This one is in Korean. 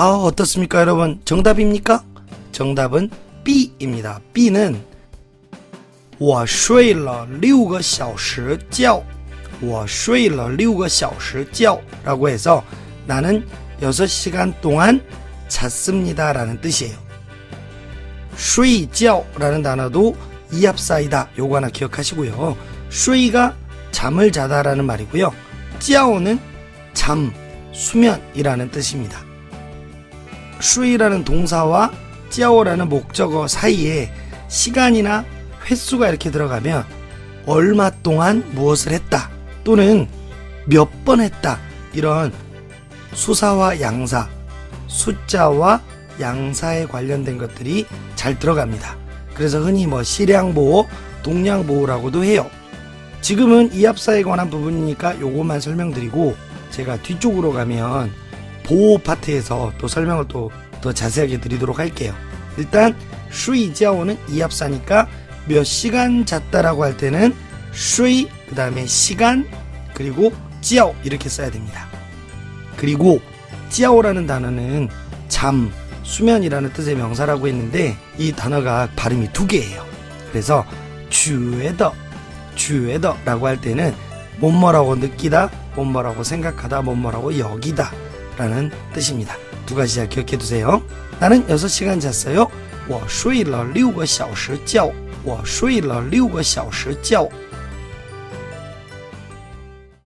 아, 어떻습니까, 여러분? 정답입니까? 정답은 B입니다. B는 我睡了六个小时觉.我睡了六个小时觉. 라고 해서 나는 6시간 동안 잤습니다라는 뜻이에요. 睡觉라는 단어도 이합사이다. 요거 하나 기억하시고요. 睡가 잠을 자다라는 말이고요. 觉는 잠, 수면이라는 뜻입니다. 睡라는 동사와 觉라는 목적어 사이에 시간이나 횟수가 이렇게 들어가면 얼마 동안 무엇을 했다 또는 몇 번 했다 이런 수사와 양사, 숫자와 양사에 관련된 것들이 잘 들어갑니다. 그래서 흔히 뭐 시량보호, 동량보호라고도 해요. 지금은 이합사에 관한 부분이니까 요것만 설명드리고 제가 뒤쪽으로 가면 보호 파트에서 또 설명을 또 더 자세하게 드리도록 할게요. 일단 쉬이지아오는 이합사니까 몇 시간 잤다라고 할 때는 쉬 그다음에 시간 그리고 지아오 이렇게 써야 됩니다. 그리고 지아오라는 단어는 잠, 수면이라는 뜻의 명사라고 했는데 이 단어가 발음이 두 개예요. 그래서 주에더, 주에더라고 할 때는 뭐뭐라고 느끼다, 뭐뭐라고 생각하다, 뭐뭐라고 여기다 라는 뜻입니다. 두 가지 잘 기억해 두세요. 나는 6시간 잤어요. 我睡了六个小时觉.我睡了六个小时觉.